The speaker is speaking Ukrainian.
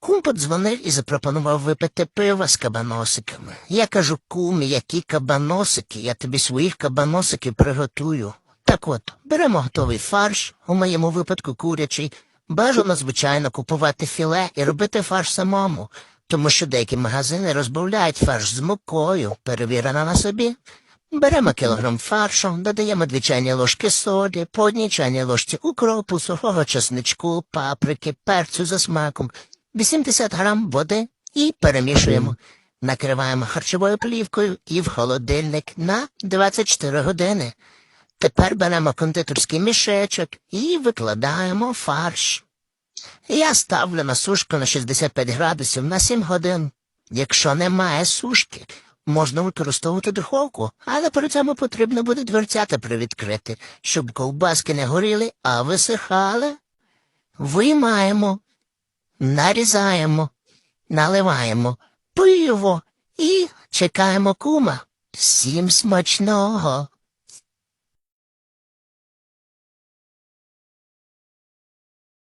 Кум подзвонив і запропонував випити пива з кабаносиками. Я кажу, кум, які кабаносики, я тобі своїх кабаносиків приготую. Так от, беремо готовий фарш, у моєму випадку курячий. Бажано, звичайно, купувати філе і робити фарш самому, тому що деякі магазини розбавляють фарш з мукою, перевірена на собі. Беремо кілограм фаршу, додаємо дві чайні ложки солі, по одній чайній ложці укропу, сухого чесничку, паприки, перцю за смаком, 80 грам води і перемішуємо. Накриваємо харчовою плівкою і в холодильник на 24 години. Тепер беремо кондитерський мішечок і викладаємо фарш. Я ставлю на сушку на 65 градусів на 7 годин. Якщо немає сушки, можна використовувати духовку, але при цьому потрібно буде дверцята привідкрити, щоб ковбаски не горіли, а висихали. Виймаємо, нарізаємо, наливаємо пиво і чекаємо кума. Всім смачного.